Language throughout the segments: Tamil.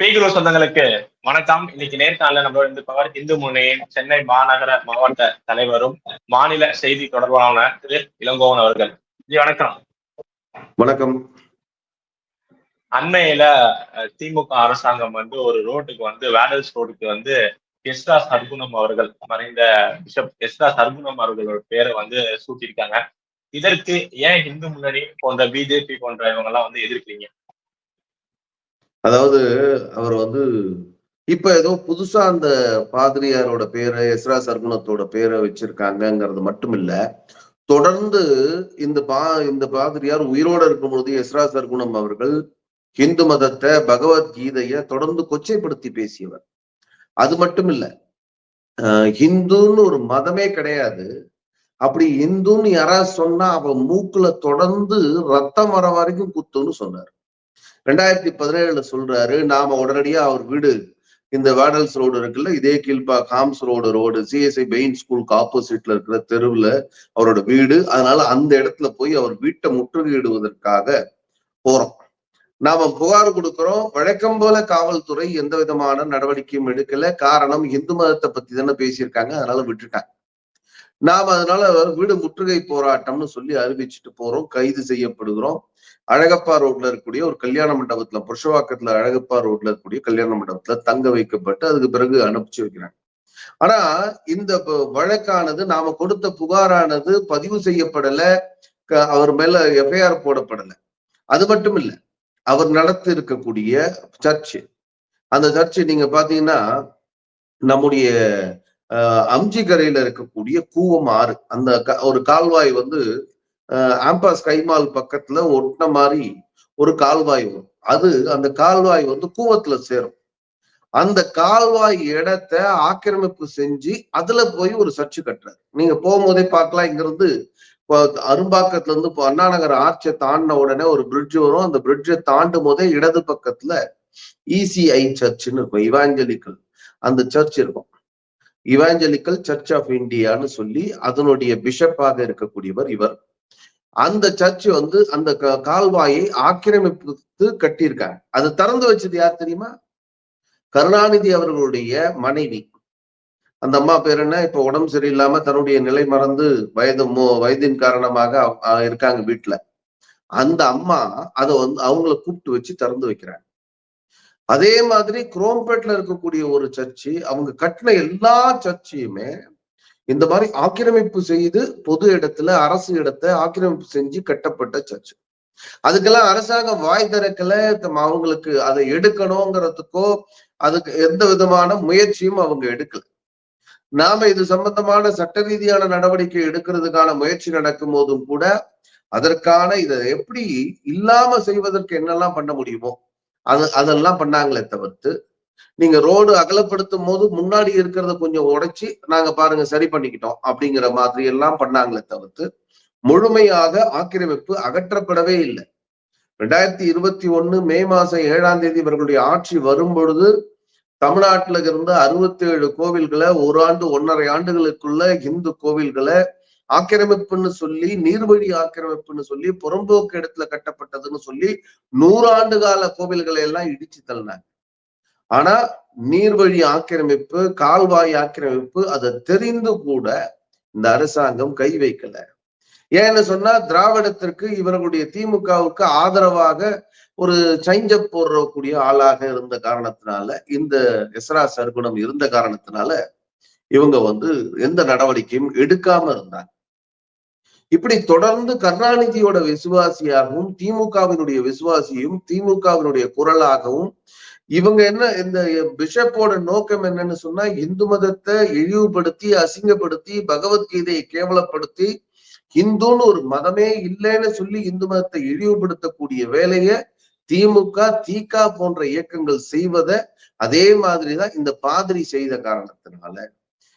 பேகுரு சொந்தங்களுக்கு வணக்கம். இன்னைக்கு நேர்காணல நம்ம இருந்திருப்பவர் இந்து முன்னணியின் சென்னை மாநகர மாவட்ட தலைவரும் மாநில செய்தி தொடர்பாளர் திரு இளங்கோவன் அவர்கள். வணக்கம். வணக்கம். அண்மையில திமுக அரசாங்கம் வந்து ஒரு ரோட்டுக்கு வந்து வேடல்ஸ் ரோடுக்கு வந்து எஸ்ரா சர்க்குணம் அவர்கள் மறைந்த பிஷப் எஸ்ரா சர்க்குணம் அவர்களோட பேரை வந்து சூட்டியிருக்காங்க. இதற்கு ஏன் இந்து முன்னணி போன்ற பிஜேபி போன்ற இவங்க எல்லாம் வந்து எதிர்க்கிறீங்க? அதாவது அவர் வந்து இப்ப ஏதோ புதுசா அந்த பாதிரியாரோட பேரை எஸ்ரா சர்க்குணத்தோட பேரை வச்சிருக்காங்கங்கிறது மட்டும் இல்ல தொடர்ந்து இந்த பா இந்த பாதிரியார் உயிரோட இருக்கும்போது எஸ்ரா சர்க்குணம் அவர்கள் ஹிந்து மதத்தை பகவத்கீதைய தொடர்ந்து கொச்சைப்படுத்தி பேசியவர். அது மட்டும் இல்ல ஆஹ் ஹிந்துன்னு ஒரு மதமே கிடையாது. அப்படி இந்துன்னு யாராவது சொன்னா அவ மூக்குல தொடர்ந்து ரத்தம் வர வரைக்கும் குத்துன்னு சொன்னார். ரெண்டாயிரத்தி பதினேழுல சொல்றாரு நாம உடனடியா அவர் வீடு இந்த வேடல்ஸ் ரோடு இருக்குல்ல இதே Kilpauk road road CSI Bain ஸ்கூலுக்கு ஆப்போசிட்ல இருக்கிற தெருவுல அவரோட வீடு. அதனால அந்த இடத்துல போய் அவர் வீட்டை முற்றுகையிடுவதற்காக போறோம். நாம புகார் கொடுக்கிறோம். வழக்கம் போல காவல்துறை எந்த விதமான நடவடிக்கையும் எடுக்கல. காரணம் இந்து மதத்தை பத்தி தானே பேசியிருக்காங்க. அதனால விட்டுட்டாங்க. நாம அதனால வீடு முற்றுகை போராட்டம்னு சொல்லி அறிவிச்சுட்டு போறோம். கைது செய்யப்படுகிறோம். அழகப்பா ரோட்ல இருக்கக்கூடிய ஒரு கல்யாண மண்டபத்துல புருஷவாக்கத்துல அழகப்பா ரோட்ல இருக்கக்கூடிய கல்யாண மண்டபத்துல தங்க வைக்கப்பட்டு அதுக்கு பிறகு அனுப்பிச்சு வைக்கிறாங்க. ஆனா இந்த வழக்கானது நாம கொடுத்த புகாரானது பதிவு செய்யப்படல அவர் மேல எஃப்ஐஆர் போடப்படல. அது மட்டும் இல்ல அவர் நடத்தி இருக்கக்கூடிய சர்ச் அந்த சர்ச் நீங்க பாத்தீங்கன்னா நம்முடைய அஹ், அம்ஜிகரையில இருக்கக்கூடிய கூவம் ஆறு அந்த க- ஒரு கால்வாய் வந்து ஆம்பாஸ் கைமால் பக்கத்துல ஒட்டின மாதிரி ஒரு கால்வாய் வரும். அது அந்த கால்வாய் வந்து கூவத்துல சேரும். அந்த கால்வாய் இடத்தை ஆக்கிரமிப்பு செஞ்சு அதுல போய் ஒரு சர்ச்சு கட்டுறாரு. நீங்க போகும்போதே பார்க்கலாம் இங்க இருந்து இப்போ அரும்பாக்கத்துல இருந்து இப்போ அண்ணா நகர் ஆர்ச்சை தாண்டின உடனே ஒரு பிரிட்ஜ் வரும். அந்த பிரிட்ஜை தாண்டும் போதே இடது பக்கத்துல இசிஐ சர்ச்னு இருக்கும். இவாஞ்சலிக்கல் அந்த சர்ச் இருக்கும். இவாஞ்சலிக்கல் சர்ச் ஆஃப் இந்தியான்னு சொல்லி அதனுடைய பிஷப்பாக இருக்கக்கூடியவர் இவர். அந்த சர்ச் வந்து அந்த க- கால்வாயை ஆக்கிரமிப்பு கட்டியிருக்காங்க. அது திறந்து வச்சது யார் தெரியுமா? கருணாநிதி அவர்களுடைய மனைவி. அந்த அம்மா பேர் என்ன? இப்ப உடம்பு சரியில்லாம தன்னுடைய நிலை மறந்து வயது மோ- வயதின் காரணமாக அஹ் இருக்காங்க வீட்டுல அந்த அம்மா அதை வந்து அவங்கள கூப்பிட்டு வச்சு திறந்து வைக்கிறாங்க. அதே மாதிரி குரோம்பேட்ல இருக்கக்கூடிய ஒரு சர்ச்சு அவங்க கட்டின எல்லா சர்ச்சையுமே இந்த மாதிரி ஆக்கிரமிப்பு செய்து பொது இடத்துல அரசு இடத்தை ஆக்கிரமிப்பு செஞ்சு கட்டப்பட்ட சர்ச் அதுக்கெல்லாம் அரசாங்கம் வாய் திறக்கல. அவங்களுக்கு அதை எடுக்கணுங்கிறதுக்கோ அதுக்கு எந்த விதமான முயற்சியும் அவங்க எடுக்கல. நாம இது சம்பந்தமான சட்ட ரீதியான நடவடிக்கை எடுக்கிறதுக்கான முயற்சி நடக்கும் போதும் கூட அதற்கான இதை எப்படி இல்லாம செய்வதற்கு என்னெல்லாம் பண்ண முடியுமோ அது அதெல்லாம் பண்ணாங்களே தவிர்த்து நீங்க ரோடு அகலப்படுத்தும் போது முன்னாடி இருக்கிறத கொஞ்சம் உடைச்சு நாங்க பாருங்க சரி பண்ணிக்கிட்டோம் அப்படிங்கிற மாதிரி எல்லாம் பண்ணாங்களே தவிர்த்து முழுமையாக ஆக்கிரமிப்பு அகற்றப்படவே இல்லை. ரெண்டாயிரத்தி இருபத்தி ஒண்ணு மே மாசம் ஏழாம் தேதி இவர்களுடைய ஆட்சி வரும் பொழுது தமிழ்நாட்டுல இருந்த அறுபத்தி ஏழு கோவில்களை ஒரு ஆண்டு ஒன்னரை ஆண்டுகளுக்குள்ள இந்து கோவில்களை ஆக்கிரமிப்புன்னு சொல்லி நீர்வழி ஆக்கிரமிப்புன்னு சொல்லி புறம்போக்கு இடத்துல கட்டப்பட்டதுன்னு சொல்லி நூறாண்டு கால கோவில்களை எல்லாம் இடிச்சு தள்ளினாங்க. ஆனா நீர்வழி ஆக்கிரமிப்பு கால்வாய் ஆக்கிரமிப்பு அதை தெரிந்து கூட இந்த அரசாங்கம் கை வைக்கல. ஏன்னு சொன்னா திராவிடத்திற்கு இவர்களுடைய திமுகவுக்கு ஆதரவாக ஒரு சைஞ்ச போடக்கூடிய ஆளாக இருந்த காரணத்தினால இந்த எஸ்ரா சர்க்குணம் இருந்த காரணத்தினால இவங்க வந்து எந்த நடவடிக்கையும் எடுக்காம இருந்தாங்க. இப்படி தொடர்ந்து கருணாநிதியோட விசுவாசியாகவும் திமுகவினுடைய விசுவாசியும் திமுகவினுடைய குரலாகவும் இவங்க என்ன இந்த பிஷப்போட நோக்கம் என்னன்னு சொன்னா இந்து மதத்தை இழிவுபடுத்தி அசிங்கப்படுத்தி பகவத்கீதையை கேவலப்படுத்தி இந்துன்னு ஒரு மதமே இல்லைன்னு சொல்லி இந்து மதத்தை இழிவுபடுத்தக்கூடிய வேலையை திமுக திக போன்ற இயக்கங்கள் செய்வத அதே மாதிரிதான் இந்த பாதிரி செய்த காரணத்தினால.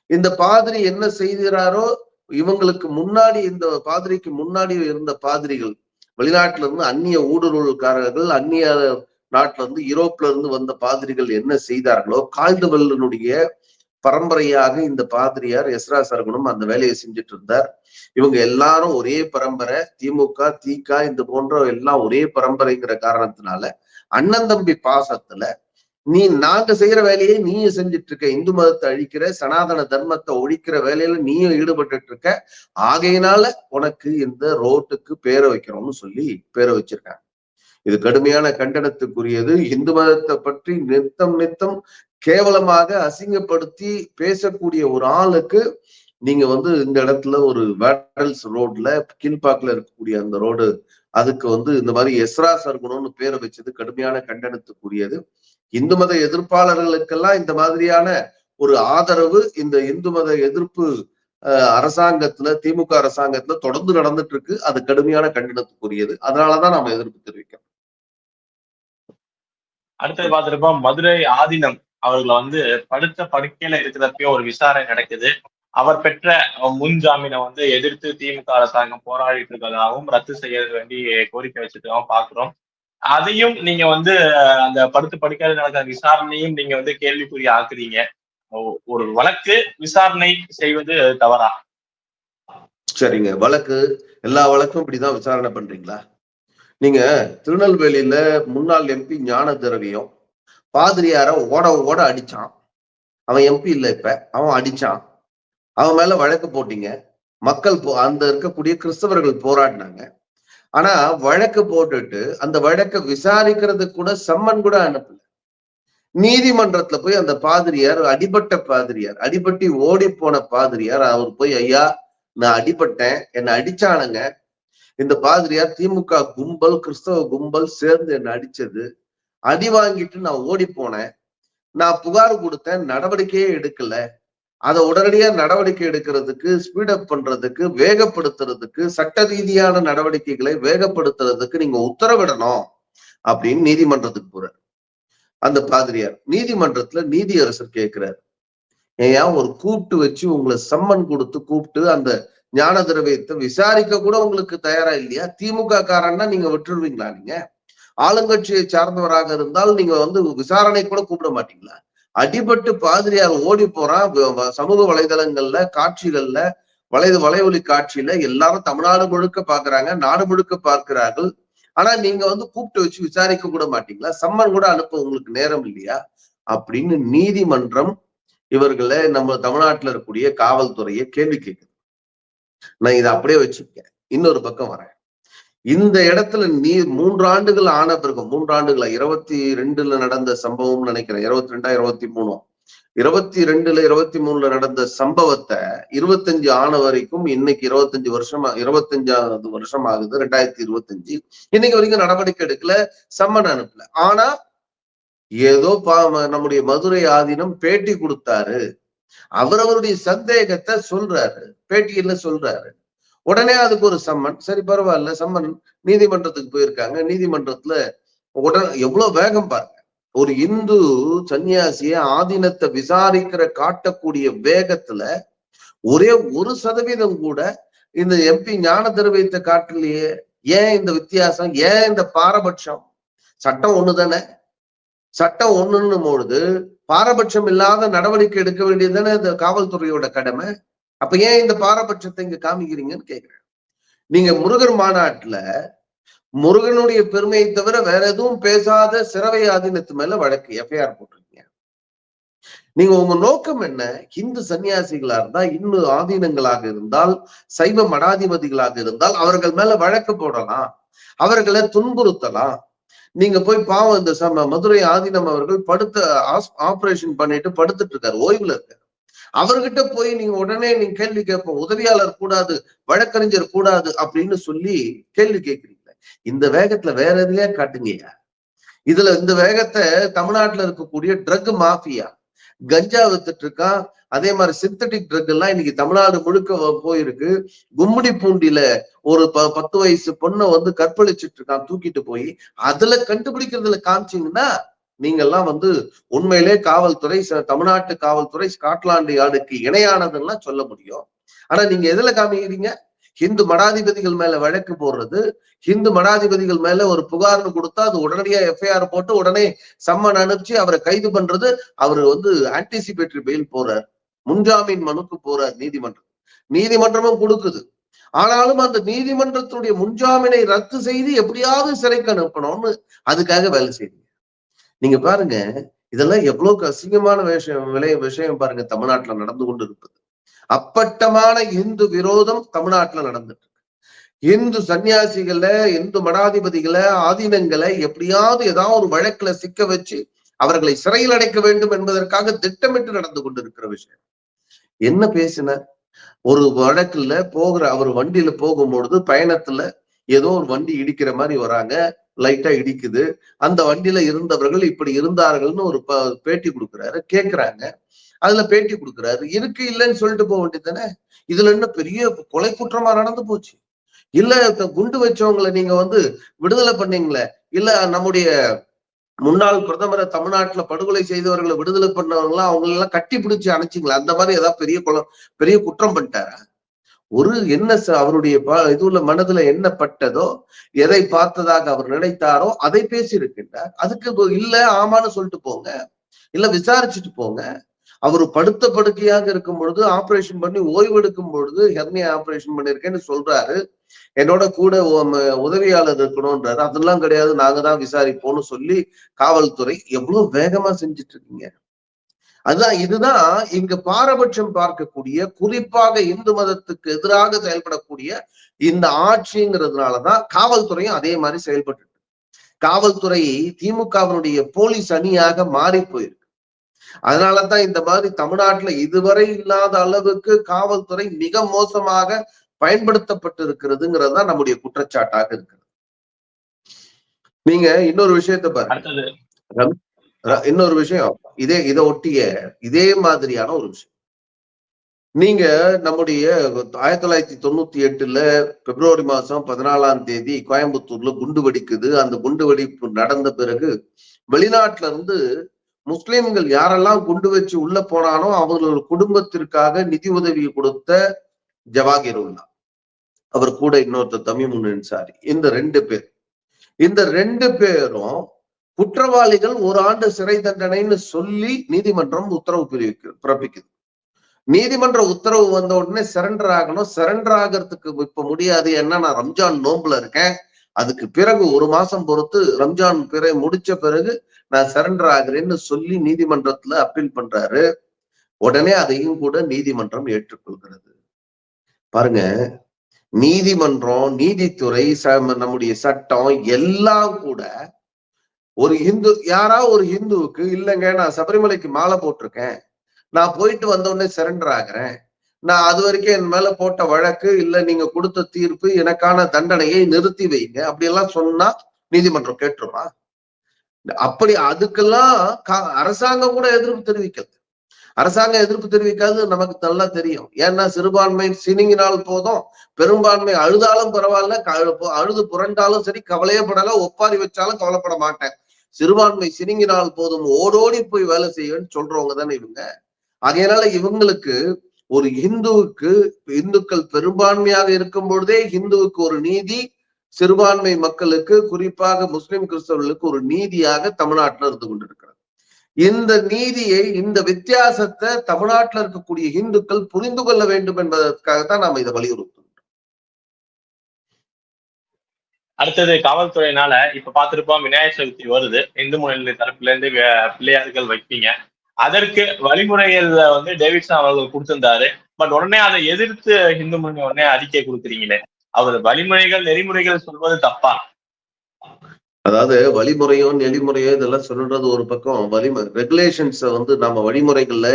இந்த பாதிரி என்ன செய்கிறாரோ இவங்களுக்கு முன்னாடி இந்த பாதிரிக்கு முன்னாடி இருந்த பாதிரிகள் வெளிநாட்டுல இருந்து அந்நிய ஊடுருவல்காரர்கள் அந்நிய நாட்டுல இருந்து யூரோப்ல இருந்து வந்த பாதிரிகள் என்ன செய்தார்களோ கால்டுவெல்லனுடைய பரம்பரையாக இந்த பாதிரியார் எஸ்ரா சரகுணம் அந்த வேலையை செஞ்சுட்டு இருந்தார். இவங்க எல்லாரும் ஒரே பரம்பரை திமுக திக இந்த போன்ற எல்லாம் ஒரே பரம்பரைங்கிற காரணத்தினால அண்ணன் தம்பி பாசத்துல நீ நாங்க செய்யற வேலையை நீயும் செஞ்சுட்டு இருக்க இந்து மதத்தை அழிக்கிற சனாதன தர்மத்தை ஒழிக்கிற வேலையில நீயும் ஈடுபட்டு இருக்க ஆகையினால உனக்கு இந்த ரோட்டுக்கு பேரை வைக்கிறோம்னு சொல்லி பேரை வச்சிருக்காங்க. இது கடுமையான கண்டனத்துக்குரியது. இந்து மதத்தை பற்றி நித்தம் நித்தம் கேவலமாக அசிங்கப்படுத்தி பேசக்கூடிய ஒரு ஆளுக்கு நீங்க வந்து இந்த இடத்துல ஒரு வேடல்ஸ் ரோட்ல கீழ்பாக்குல இருக்கக்கூடிய அந்த ரோடு அதுக்கு வந்து இந்த மாதிரி எஸ்ரா சர்குணம்னு பேரை வச்சது கடுமையான கண்டனத்துக்குரியது. இந்து மத எதிர்ப்பாளர்களுக்கெல்லாம் இந்த மாதிரியான ஒரு ஆதரவு இந்த இந்து மத எதிர்ப்பு அரசாங்கத்துல திமுக அரசாங்கத்துல தொடர்ந்து நடந்துட்டு இருக்கு. அது கடுமையான கண்டனத்துக்குரியது. அதனாலதான் நாம எதிர்ப்பு தெரிவிக்கிறோம். அடுத்தது பார்த்திருப்போம் மதுரை ஆதீனம். அவர்களை வந்து படுத்த படுக்கையில இருக்கிறப்பயே ஒரு விசாரணை நடக்குது. அவர் பெற்ற முன் ஜாமீனை வந்து எதிர்த்து திமுக அரசாங்கம் போராடிட்டு இருக்கிறதாகவும் ரத்து செய்ய வேண்டி கோரிக்கை வச்சிருக்காகவும் பாக்குறோம் அதையும் நீங்க வந்து அந்த படுத்து படுக்கையில நடக்கிற விசாரணையும் நீங்க வந்து கேள்விக்குறி ஆக்குறீங்க. ஒரு வழக்கு விசாரணை செய்வது தவறா? சரிங்க. வழக்கு எல்லா வழக்கும் இப்படிதான் விசாரணை பண்றீங்களா? நீங்க திருநெல்வேலியில முன்னாள் எம்பி ஞான திரவியம் பாதிரியார ஓட ஓட அடிச்சான். அவன் எம்பி இல்ல இப்ப. அவன் அடிச்சான். அவன் மேல வழக்கு போட்டீங்க. மக்கள் போ அந்த இருக்கக்கூடிய கிறிஸ்தவர்கள் போராடினாங்க. ஆனா வழக்கு போட்டுட்டு அந்த வழக்கை விசாரிக்கிறதுக்கு கூட சம்மன் கூட அனுப்பல. நீதிமன்றத்துல போய் அந்த பாதிரியார் அடிபட்ட பாதிரியார் அடிபட்டி ஓடி போன பாதிரியார் அவர் போய் ஐயா நான் அடிபட்டேன். என்னை அடிச்சானுங்க. இந்த பாதிரியார் திமுக கும்பல் கிறிஸ்தவ கும்பல் சேர்ந்து என்னை அடிச்சது அடி வாங்கிட்டு நான் ஓடி போனேன். நான் புகார் கொடுத்தேன் நடவடிக்கையே எடுக்கல. அதை உடனடியா நடவடிக்கை எடுக்கிறதுக்கு ஸ்பீடப் பண்றதுக்கு வேகப்படுத்துறதுக்கு சட்ட ரீதியான நடவடிக்கைகளை வேகப்படுத்துறதுக்கு நீங்க உத்தரவிடணும் அப்படின்னு நீதிமன்றத்துக்கு போறார். அந்த பாதிரியார் நீதிமன்றத்துல நீதியரசர் கேட்கிறார் ஏன் ஒரு கூப்பிட்டு வச்சு உங்களை சம்மன் கொடுத்து கூப்பிட்டு அந்த ஞான திரவியத்தை விசாரிக்க கூட உங்களுக்கு தயாரா இல்லையா? திமுக காரன்னா நீங்க விட்டுருவீங்களா நீங்க? ஆளுங்கட்சியை சார்ந்தவராக இருந்தால் நீங்க வந்து விசாரணை கூட கூப்பிட மாட்டீங்களா? அடிபட்டு பாதிரியார் ஓடி போறான். சமூக வலைதளங்கள்ல காட்சிகள்ல வலை வலைவொலி காட்சியில எல்லாரும் தமிழ்நாடு முழுக்க பாக்குறாங்க நாடு முழுக்க பார்க்கிறார்கள். ஆனா நீங்க வந்து கூப்பிட்டு வச்சு விசாரிக்க கூட மாட்டீங்களா? சம்மன் கூட அனுப்ப உங்களுக்கு நேரம் இல்லையா? அப்படின்னு நீதிமன்றம் இவர்களை நம்ம தமிழ்நாட்டுல இருக்கக்கூடிய காவல்துறையை கேள்வி கேட்குது நான் இதை அப்படியே வச்சிருக்கேன் இன்னொரு பக்கம் வரேன். இந்த இடத்துல நீ மூன்று ஆண்டுகள் ஆன பிறகு மூன்று ஆண்டுகளா? இருபத்தி ரெண்டுல நடந்த சம்பவம் நினைக்கிறேன். இருபத்தி ரெண்டா இருபத்தி மூணு? இருபத்தி ரெண்டுல இருபத்தி மூணுல நடந்த சம்பவத்தை இருபத்தஞ்சு ஆன வரைக்கும் இன்னைக்கு இருபத்தஞ்சு வருஷமா இருபத்தஞ்சாவது வருஷம் ஆகுது ரெண்டாயிரத்தி இருபத்தஞ்சு. இன்னைக்கு வரைக்கும் நடவடிக்கை எடுக்கல சம்மன் அனுப்பல. ஆனா ஏதோ பா நம்முடைய மதுரை ஆதீனம் பேட்டி கொடுத்தாரு. அவரவருடைய சந்தேகத்தை சொல்றாரு. பேட்டியில சொல்றாரு. உடனே அதுக்கு ஒரு சம்மன் சரி பரவாயில்ல சம்மன் நீதிமன்றத்துக்கு போயிருக்காங்க. நீதிமன்றத்துல உடனே எவ்வளவு வேகம் பாருங்க. ஒரு இந்து சன்னியாசிய ஆதீனத்தை விசாரிக்கிற காட்டக்கூடிய வேகத்துல ஒரே ஒரு சதவீதம் கூட இந்த எம்பி ஞான திரவியத்தை காட்டலையே ஏன் இந்த வித்தியாசம் ஏன் இந்த பாரபட்சம்? சட்டம் ஒண்ணுதானே? சட்டம் ஒண்ணுன்னும் பொழுது பாரபட்சம் இல்லாத நடவடிக்கை எடுக்க வேண்டியது தானே இந்த காவல்துறையோட கடமை. அப்ப ஏன் இந்த பாரபட்சத்தை இங்க காமிக்கிறீங்கன்னு கேக்குறேன். நீங்க முருகர் மாநாட்டுல முருகனுடைய பெருமையை தவிர வேற எதுவும் பேசாத சிறவை ஆதீனத்து மேல வழக்கு எஃப்ஐஆர் போட்டிருக்கீங்க. நீங்க உங்க நோக்கம் என்ன? இந்து சன்னியாசிகளா இருந்தா இன்னும் ஆதீனங்களாக இருந்தால் சைவ மடாதிபதிகளாக இருந்தால் அவர்கள் மேல வழக்கு போடலாம். அவர்களை துன்புறுத்தலாம். நீங்க போய் பாவம் இந்த சம மதுரை ஆதீனம் அவர்கள் படுத்த ஆபரேஷன் பண்ணிட்டு படுத்துட்டு இருக்காரு ஓய்வுல இருக்காரு. அவர்கிட்ட போய் நீங்க உடனே நீங்க கேள்வி கேட்போம் உதவியாளர் கூடாது வழக்கறிஞர் கூடாது அப்படின்னு சொல்லி கேள்வி கேட்கிறீங்க இந்த வேகத்துல வேற எதுலயா காட்டுங்கய்யா இதுல இந்த வேகத்தை தமிழ்நாட்டுல இருக்கக்கூடிய ட்ரக் மாஃபியா கஞ்சா வித்துட்டு இருக்கான் அதே மாதிரி சிந்தட்டிக் ட்ரக் எல்லாம் இன்னைக்கு தமிழ்நாடு முழுக்க போயிருக்கு. கும்மிடி பூண்டில ஒரு ப பத்து வயசு பொண்ணை வந்து கற்பழிச்சிட்டு இருக்கான் தூக்கிட்டு போய். அதுல கண்டுபிடிக்கிறதுல காமிச்சிங்கன்னா நீங்கெல்லாம் வந்து உண்மையிலே காவல்துறை தமிழ்நாட்டு காவல்துறை ஸ்காட்லாந்து யார்டுக்கு இணையானதுன்னா சொல்ல முடியும். ஆனா நீங்க எதுல காமிக்கிறீங்க? ஹிந்து மடாதிபதிகள் மேல வழக்கு போடுறது. ஹிந்து மடாதிபதிகள் மேல ஒரு புகார்னு கொடுத்தா அது உடனடியா எஃப்ஐஆர் போட்டு உடனே சம்மன் அனுப்பிச்சு அவரை கைது பண்றது. அவர் வந்து ஆன்டிசிபேட்டரி பெயில் போறார். முன்ஜாமீன் மனுக்கு போறார் நீதிமன்றம். நீதிமன்றமும் கொடுக்குது. ஆனாலும் அந்த நீதிமன்றத்துடைய முன்ஜாமீனை ரத்து செய்து எப்படியாவது சிறைக்கு அனுப்பணும்னு அதுக்காக வேலை செய்யுங்க நீங்க பாருங்க இதெல்லாம் எவ்வளவு அசிங்கமான விஷயம் விளைய விஷயம் பாருங்க தமிழ்நாட்டுல நடந்து கொண்டு இருப்பது அப்பட்டமான இந்து விரோதம் தமிழ்நாட்டுல நடந்துட்டு இருக்கு. இந்து சன்னியாசிகளை இந்து மடாதிபதிகளை ஆதீனங்களை எப்படியாவது ஏதாவது ஒரு வழக்குல சிக்க வச்சு அவர்களை சிறையில் அடைக்க வேண்டும் என்பதற்காக திட்டமிட்டு நடந்து கொண்டிருக்கிற விஷயம். என்ன பேசின? ஒரு வழக்குல போகிற அவர் வண்டியில போகும்பொழுது பயணத்துல ஏதோ ஒரு வண்டி இடிக்கிற மாதிரி வராங்க லைட்டா இடிக்குது. அந்த வண்டியில இருந்தவர்கள் இப்படி இருந்தார்கள்னு ஒரு பேட்டி கொடுக்குறாரு கேக்குறாங்க. அதுல பேட்டி கொடுக்குறாரு. இருக்கு இல்லைன்னு சொல்லிட்டு போக வேண்டியதானே இதுல என்ன பெரிய கொலை குற்றமா நடந்து போச்சு? இல்ல குண்டு வச்சவங்களை நீங்க வந்து விடுதலை பண்ணீங்களே? இல்ல நம்முடைய முன்னாள் பிரதமரை தமிழ்நாட்டுல படுகொலை செய்தவர்களை விடுதலை பண்ணவங்களா அவங்க எல்லாம் கட்டி பிடிச்சு அணைச்சிங்களா? அந்த மாதிரி ஏதாவது பெரிய குளம் பெரிய குற்றம் பண்ணிட்டாரா? ஒரு என்ன அவருடைய ப- இதுல மனதுல என்ன பட்டதோ எதை பார்த்ததாக அவர் நினைத்தாரோ அதை பேசி இருக்கின்றார் அதுக்கு இல்ல ஆமான்னு சொல்லிட்டு போங்க. இல்ல விசாரிச்சுட்டு போங்க. அவர் படுத்த படுக்கையாக இருக்கும் பொழுது ஆபரேஷன் பண்ணி ஓய்வு எடுக்கும் பொழுது ஹெர்னியா ஆபரேஷன் பண்ணிருக்கேன்னு சொல்றாரு. என்னோட கூட உதவியாளர் இருக்கணும்ன்றாரு. அதெல்லாம் கிடையாது. நாங்க தான் விசாரிப்போம்னு சொல்லி காவல்துறை எவ்வளவு வேகமா செஞ்சுட்டு இருக்கீங்க அதுதான் இதுதான் இங்க பாரபட்சம் பார்க்கக்கூடிய குறிப்பாக இந்து மதத்துக்கு எதிராக செயல்படக்கூடிய இந்த ஆட்சிங்கிறதுனாலதான் காவல்துறையும் அதே மாதிரி செயல்பட்டு காவல்துறை திமுகவினுடைய போலீஸ் அணியாக மாறி போயிருக்கு. அதனாலதான் இந்த மாதிரி தமிழ்நாட்டுல இதுவரை இல்லாத அளவுக்கு காவல்துறை மிக மோசமாக பயன்படுத்தப்பட்டு இருக்கிறதுங்கிறது தான் நம்முடைய குற்றச்சாட்டாக இருக்கிறது. நீங்க இன்னொரு விஷயத்த பாருங்க. இன்னொரு விஷயம். இதே இதை ஒட்டிய இதே மாதிரியான ஒரு விஷயம். நீங்க நம்முடைய ஆயிரத்தி தொள்ளாயிரத்தி தொண்ணூத்தி எட்டுல பிப்ரவரி மாசம் பதினாலாம் தேதி கோயம்புத்தூர்ல குண்டு வெடிக்குது. அந்த குண்டு வெடிப்பு நடந்த பிறகு வெளிநாட்டுல இருந்து முஸ்லிம்கள் யாரெல்லாம் குண்டு வச்சு உள்ள போனானோ அவர்களோட குடும்பத்திற்காக நிதி உதவி கொடுத்த ஜவாகிருல்லா. அவர் கூட இன்னொருத்தர் தமிமுன் அன்சாரி இந்த ரெண்டு பேர். இந்த ரெண்டு பேரும் குற்றவாளிகள் ஒரு ஆண்டு சிறை தண்டனைன்னு சொல்லி நீதிமன்றம் உத்தரவு பிறப்பிக்குது. நீதிமன்ற உத்தரவு வந்த உடனே சரண்டர் ஆகணும். சரண்டர் ஆகிறதுக்கு இப்ப முடியாது. ஏன்னா நான் ரம்ஜான் நோம்புல இருக்கேன். அதுக்கு பிறகு ஒரு மாசம் பொறுத்து ரம்ஜான் பிற முடிச்ச பிறகு நான் சரண்டர் ஆகிறேன்னு சொல்லி நீதிமன்றத்துல அப்பீல் பண்றாரு. உடனே அதையும் கூட நீதிமன்றம் ஏற்றுக்கொள்கிறது. பாருங்க நீதிமன்றம் நீதித்துறை ச- நம்முடைய சட்டம் எல்லாம் கூட ஒரு ஹிந்து யாரா ஒரு ஹிந்துவுக்கு இல்லைங்க நான் சபரிமலைக்கு மாலை போட்டிருக்கேன். நான் போயிட்டு வந்த உடனே சரண்டர் ஆகுறேன். நான் அது வரைக்கும் என் மேல போட்ட வழக்கு இல்ல நீங்க கொடுத்த தீர்ப்பு எனக்கான தண்டனையை நிறுத்தி வைங்க அப்படி எல்லாம் சொன்னா நீதிமன்றம் கேட்டுருமா? அப்படி அதுக்கெல்லாம் அரசாங்கம் கூட எதிர்ப்பு தெரிவிக்கல. அரசாங்கம் எதிர்ப்பு தெரிவிக்காது நமக்கு நல்லா தெரியும். ஏன்னா சிறுபான்மை சினிங்கினால் போதும். பெரும்பான்மை அழுதாலும் பரவாயில்ல அழுது புரண்டாலும் சரி கவலையே படல ஒப்பாரி வச்சாலும் கவலைப்பட மாட்டேன். சிறுபான்மை சினிங்கினால் போதும் ஓடோடி போய் வேலை செய்யன்னு சொல்றவங்க தானே இவங்க. அதனால இவங்களுக்கு ஒரு இந்துவுக்கு இந்துக்கள் பெரும்பான்மையாக இருக்கும் பொழுதே இந்துவுக்கு ஒரு நீதி சிறுபான்மை மக்களுக்கு குறிப்பாக முஸ்லிம் கிறிஸ்தவர்களுக்கு ஒரு நீதியாக தமிழ்நாட்டில் இருந்து கொண்டிருக்கிறது. இந்த நீதியை இந்த வித்தியாசத்தை தமிழ்நாட்டில் இருக்கக்கூடிய இந்துக்கள் புரிந்து கொள்ள வேண்டும் என்பதற்காகத்தான் நாம இதை வலியுறுத்தணும் அடுத்தது காவல்துறையினால இப்ப பார்த்திருப்போம் விநாயகர் சதுர்த்தி வருது. இந்து முன்னணி தரப்புல இருந்து பிள்ளையார்கள் வைப்பீங்க. அதற்கு வழிமுறைகள்ல வந்து டேவிட்சன் அவர்கள் கொடுத்திருந்தாரு. பட் உடனே அதை எதிர்த்து இந்து முன்னணி உடனே அறிக்கை கொடுக்குறீங்களே. அவர் வழிமுறைகள் நெறிமுறைகள் சொல்வது தப்பா? அதாவது வழிமுறையோ நெறிமுறையோ இதெல்லாம் சொல்றது ஒரு பக்கம். வழிமுறை ரெகுலேஷன்ஸை வந்து நாம வழிமுறைகள்ல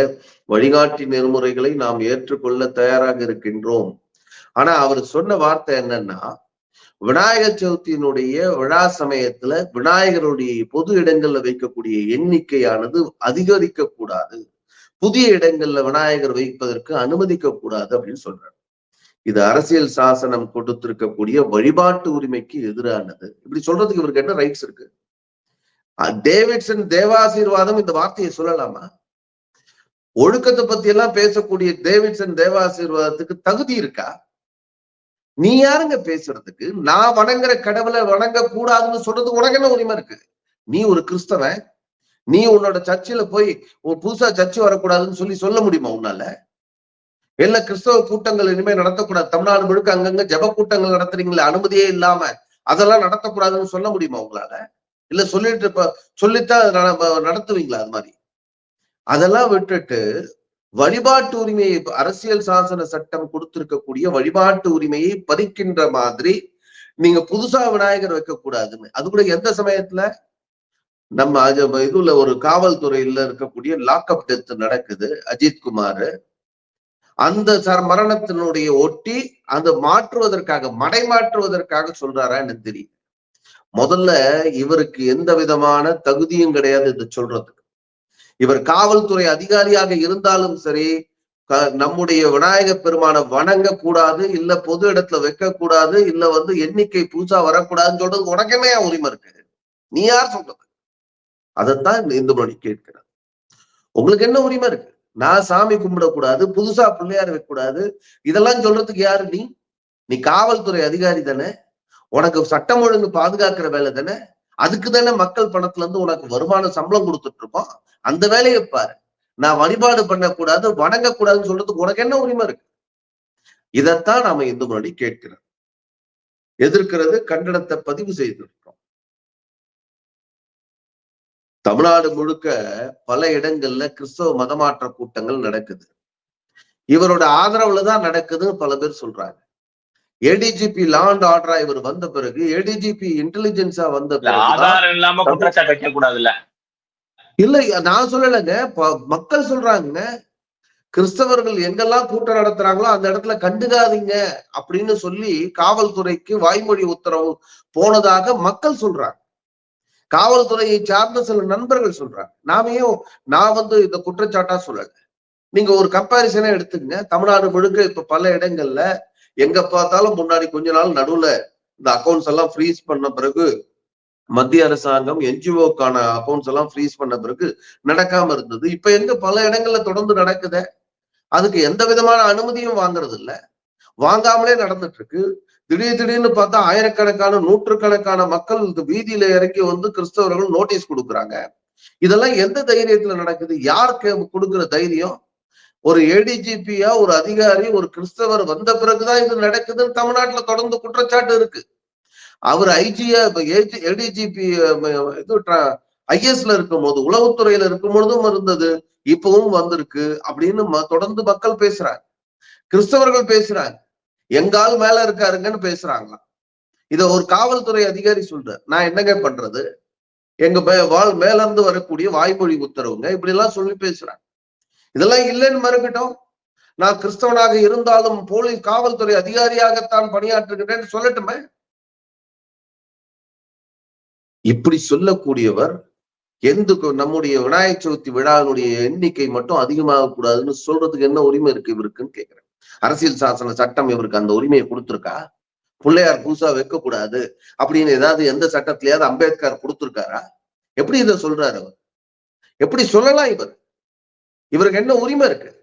வழிகாட்டி நெறிமுறைகளை நாம் ஏற்றுக்கொள்ள தயாராக இருக்கின்றோம். ஆனா அவர் சொன்ன வார்த்தை என்னன்னா விநாயகர் சதுர்த்தியினுடைய விழா சமயத்துல விநாயகருடைய பொது இடங்கள்ல வைக்கக்கூடிய எண்ணிக்கையானது அதிகரிக்க கூடாது புதிய இடங்கள்ல விநாயகர் வைப்பதற்கு அனுமதிக்க கூடாது அப்படின்னு சொல்றாரு. இது அரசியல் சாசனம் கொடுத்திருக்கக்கூடிய வழிபாட்டு உரிமைக்கு எதிரானது. இப்படி சொல்றதுக்கு இவருக்கு என்ன ரைட்ஸ் இருக்கு? டேவிட்சன் தேவாசீர்வாதம் இந்த வார்த்தையை சொல்லலாமா? ஒழுக்கத்தை பத்தி எல்லாம் பேசக்கூடிய டேவிட்சன் தேவாசீர்வாதத்துக்கு தகுதி இருக்கா? நீ யாருங்க பேசுறதுக்கு? நான் வணங்குற கடவுளை வணங்க கூடாதுன்னு சொல்றது உனக்கு என்ன உரிமை இருக்கு? நீ ஒரு கிறிஸ்தவன். நீ உன்னோட சர்ச்சில் போய் உன் புதுசா சர்ச்சு வரக்கூடாதுன்னு சொல்லி சொல்ல முடியுமா உன்னால? என்ன கிறிஸ்தவ கூட்டங்கள் இனிமே நடத்தக்கூடாது. தமிழ்நாடு முழுக்க அங்கங்க ஜப கூட்டங்கள் நடத்துறீங்களே அனுமதியே இல்லாம அதெல்லாம் நடத்தக்கூடாதுன்னு சொல்ல முடியுமா உங்களால? இல்ல சொல்லிட்டு இப்ப சொல்லித்தான் நடத்துவீங்களா அது மாதிரி? அதெல்லாம் விட்டுட்டு வழிபாட்டு உரிமையை அரசியல் சாசன சட்டம் கொடுத்திருக்கக்கூடிய வழிபாட்டு உரிமையை பறிக்கின்ற மாதிரி நீங்க புதுசா விநாயகர் வைக்க கூடாதுன்னு அது கூட எந்த சமயத்துல? நம்ம அது- இதுல ஒரு காவல்துறையில இருக்கக்கூடிய லாக்அப் டெத் நடக்குது. அஜித் குமார் அந்த ச- மரணத்தினுடைய ஒட்டி அந்த மாற்றுவதற்காக மடை மாற்றுவதற்காக சொல்றாரா எனக்கு தெரியும் முதல்ல இவருக்கு எந்த விதமான தகுதியும் கிடையாது இது சொல்றதுக்கு. இவர் காவல்துறை அதிகாரியாக இருந்தாலும் சரி நம்முடைய விநாயக பெருமானை வணங்க கூடாது இல்ல பொது இடத்துல வைக்க கூடாது இல்ல வந்து எண்ணிக்கை பூசா வரக்கூடாதுன்னு சொல்றது உனக்கு உரிமை இருக்கு. நீ யார் சொல்றது? அதைத்தான் இந்த இந்து மொழி கேட்கிறார் உங்களுக்கு என்ன உரிமை இருக்கு? நான் சாமி கும்பிடக்கூடாது புதுசா பிள்ளையார் வைக்கக்கூடாது. இதெல்லாம் சொல்றதுக்கு யாரு நீ? நீ காவல்துறை அதிகாரி தானே? உனக்கு சட்டம் ஒழுங்கு பாதுகாக்கிற வேலை தானே? அதுக்கு தானே மக்கள் பணத்துல இருந்து உனக்கு வருமான சம்பளம் கொடுத்துட்டு இருக்கோம். அந்த வேலையை பாரு. நான் வழிபாடு பண்ணக்கூடாது வணங்கக்கூடாதுன்னு சொல்றதுக்கு உனக்கு என்ன உரிமை இருக்கு? இதைத்தான் நாம இந்து முன்னாடி கேட்கிறோம். எதிர்க்கிறது கண்டனத்தை பதிவு செய்திருக்கிறோம் தமிழ்நாடு முழுக்க பல இடங்கள்ல கிறிஸ்தவ மதமாற்ற கூட்டங்கள் நடக்குது. இவரோட ஆதரவுல தான் நடக்குதுன்னு பல பேர் சொல்றாங்க. ஏடிஜிபி லாண்ட் ஆர்டரா இவர் வந்த பிறகு ஏடிஜிபி இன்டெலிஜென்ஸா வந்த பிறகு ஆதாரம் இல்லாம குற்றச்சாட்டு வைக்க கூடாதுல்ல. இல்ல நான் சொல்லலைங்க. மக்கள் சொல்றாங்க கிறிஸ்தவர்கள் எங்கெல்லாம் கூட்டம் நடத்துறாங்களோ அந்த இடத்துல கண்டுக்காதீங்க அப்படின்னு சொல்லி காவல்துறைக்கு வாய்மொழி உத்தரவு போனதாக மக்கள் சொல்றாங்க. காவல்துறையை சார்ந்த சில நண்பர்கள் சொல்றாங்க. நாமையும் நான் வந்து இந்த குற்றச்சாட்டா சொல்லல? நீங்க ஒரு கம்பாரிசனே எடுத்துக்கங்க. தமிழ்நாடு முழுக்க இப்ப பல இடங்கள்ல எங்க பார்த்தாலும் முன்னாடி கொஞ்ச நாள் நடுவுல இந்த அக்கௌண்ட்ஸ் எல்லாம் ஃப்ரீஸ் பண்ண பிறகு மத்திய அரசாங்கம் என்ஜிஓக்கான அக்கௌண்ட்ஸ் எல்லாம் ஃப்ரீஸ் பண்ண பிறகு நடக்காம இருந்தது. இப்ப எங்க பல இடங்கள்ல தொடர்ந்து நடக்குதே? அதுக்கு எந்த விதமான அனுமதியும் வாங்குறது இல்ல வாங்காமலே நடந்துட்டு இருக்கு. திடீர் திடீர்னு பார்த்தா ஆயிரக்கணக்கான நூற்றுக்கணக்கான மக்கள் இந்த வீதியில இறங்கி வந்து கிறிஸ்தவர்கள் நோட்டீஸ் கொடுக்குறாங்க. இதெல்லாம் எந்த தைரியத்துல நடக்குது? யாருக்கு கொடுக்குற தைரியம்? ஒரு ஏடிஜிபியா ஒரு அதிகாரி ஒரு கிறிஸ்தவர் வந்த பிறகுதான் இது நடக்குதுன்னு தமிழ்நாட்டுல தொடர்ந்து குற்றச்சாட்டு இருக்கு. அவர் ஐஜியா ஏடிஜிபி இது ஐஎஸ்ல இருக்கும் போது உளவுத்துறையில இருக்கும் பொழுதும் இருந்தது. இப்பவும் வந்திருக்கு அப்படின்னு ம- தொடர்ந்து மக்கள் பேசுறாங்க. கிறிஸ்தவர்கள் பேசுறாங்க. எங்கால் மேல இருக்காருங்கன்னு பேசுறாங்களாம். இத ஒரு காவல்துறை அதிகாரி சொல்றார். நான் என்னங்க பண்றது? எங்க மே- வாழ் மேல இருந்து வரக்கூடிய வாய்மொழி உத்தரவுங்க இப்படி எல்லாம் சொல்லி பேசுறாங்க. இதெல்லாம் இல்லைன்னு மறுக்கட்டும். நான் கிறிஸ்தவனாக இருந்தாலும் போலீஸ் காவல்துறை அதிகாரியாகத்தான் பணியாற்றுகிறேன்னு சொல்லட்டுமே? இப்படி சொல்லக்கூடியவர் எந்த நம்முடைய விநாயகர் சதுர்த்தி விழாவினுடைய எண்ணிக்கை மட்டும் அதிகமாக கூடாதுன்னு சொல்றதுக்கு என்ன உரிமை இருக்கு இவருக்குன்னு கேக்குறேன். அரசியல் சாசன சட்டம் இவருக்கு அந்த உரிமையை கொடுத்துருக்கா? பிள்ளையார் புதுசா வைக்க கூடாது அப்படின்னு ஏதாவது எந்த சட்டத்திலயாவது அம்பேத்கர் கொடுத்திருக்காரா? எப்படி இதை சொல்றாரு அவர்? எப்படி சொல்லலாம் இவர்? இவருக்கு என்ன உரிமை இருக்கு?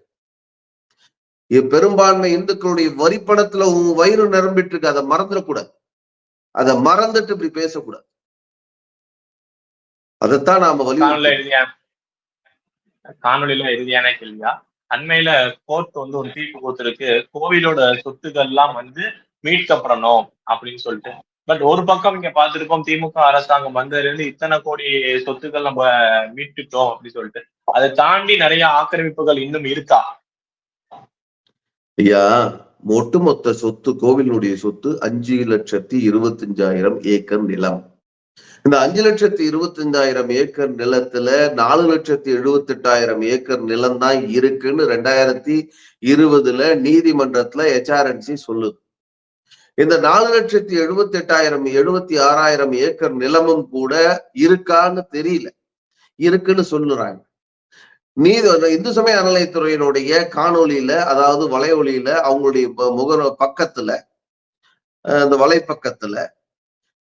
பெரும்பான்மை இந்துக்களுடைய வரிப்பணத்துல உன் வயிறு நிரம்பிட்டு இருக்கு அதை மறந்துடக்கூடாது. அதை மறந்துட்டு இப்படி பேசக்கூடாது. அதைத்தான் நாம வலியுறுத்தி காணொலியில இறுதியான கேள்வியா? அண்மையில கோர்ட் வந்து ஒரு தீர்ப்பு கொடுத்துருக்கு. கோவிலோட சொத்துக்கள் எல்லாம் வந்து மீட்கப்படணும் அப்படின்னு சொல்லிட்டு. பட் ஒரு பக்கம் இங்க பார்த்திருக்கோம் திமுக அரசாங்கம் வந்ததுல இருந்து இத்தனை கோடி சொத்துக்கள் நம்ம மீட்டுட்டோம் அப்படின்னு சொல்லிட்டு. அதை தாண்டி நிறைய ஆக்கிரமிப்புகள் இன்னும் இருக்கா? ஐயா ஒட்டுமொத்த சொத்து கோவிலுடைய சொத்து அஞ்சு லட்சத்தி இருபத்தஞ்சாயிரம் ஏக்கர் நிலம். இந்த அஞ்சு லட்சத்தி இருபத்தஞ்சாயிரம் ஏக்கர் நிலத்துல நாலு லட்சத்தி எழுபத்தி எட்டாயிரம் ஏக்கர் நிலம் தான் இருக்குன்னு ரெண்டாயிரத்தி இருபதுல நீதிமன்றத்துல ஹெச்ஆர்என்சி சொல்லுது. இந்த நாலு லட்சத்தி எழுபத்தி எட்டாயிரம் எழுபத்தி ஆறாயிரம் ஏக்கர் நிலமும் கூட இருக்கான்னு தெரியல. இருக்குன்னு சொல்லுறாங்க. நீதி இந்து சமய அறநிலையத்துறையினுடைய காணொலியில அதாவது வலையொலியில அவங்களுடைய முக பக்கத்துல அஹ் அந்த வலைப்பக்கத்துல